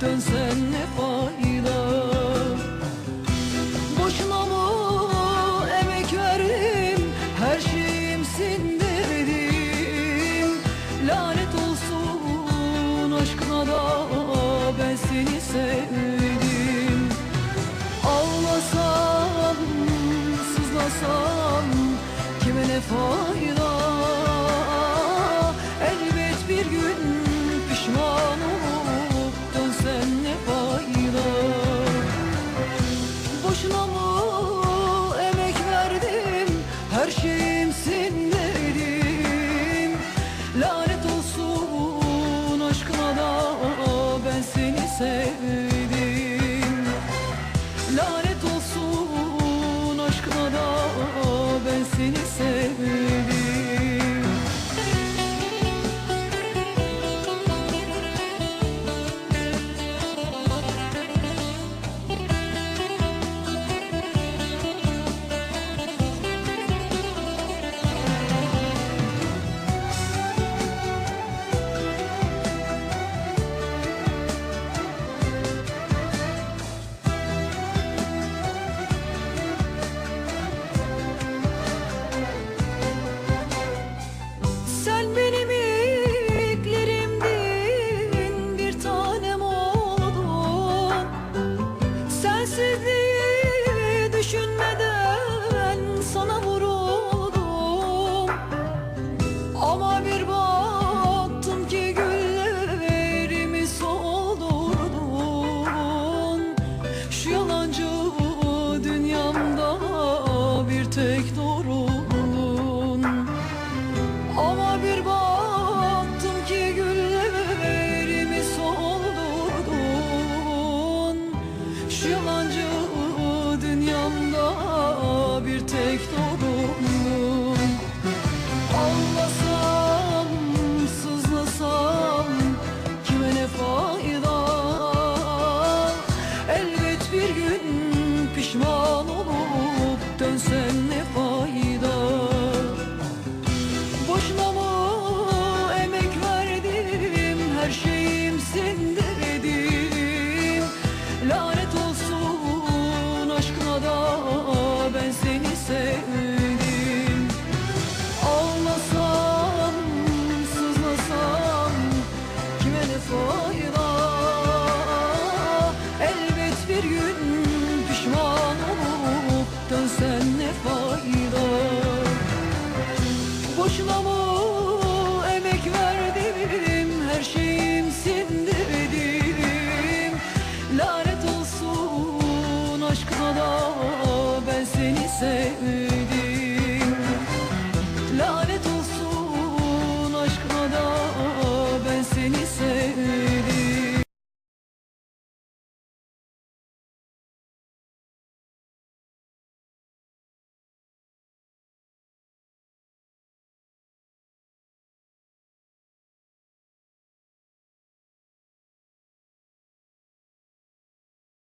dönsen ne fayda? Boşuna mı emek verim her şeyimsin dedim Lanet olsun aşkına da ben seni sevdim. Ağlasam sızlasam kime ne fayda? Elbet bir gün pişmanım. tek doğruldun Ama bir baktım ki güllerimi soldurdun. Şu yancı dünyamda bir tek doğruldun Anlasam, sızlasam kime ne fayda? Elbet bir gün pişman olup dönsen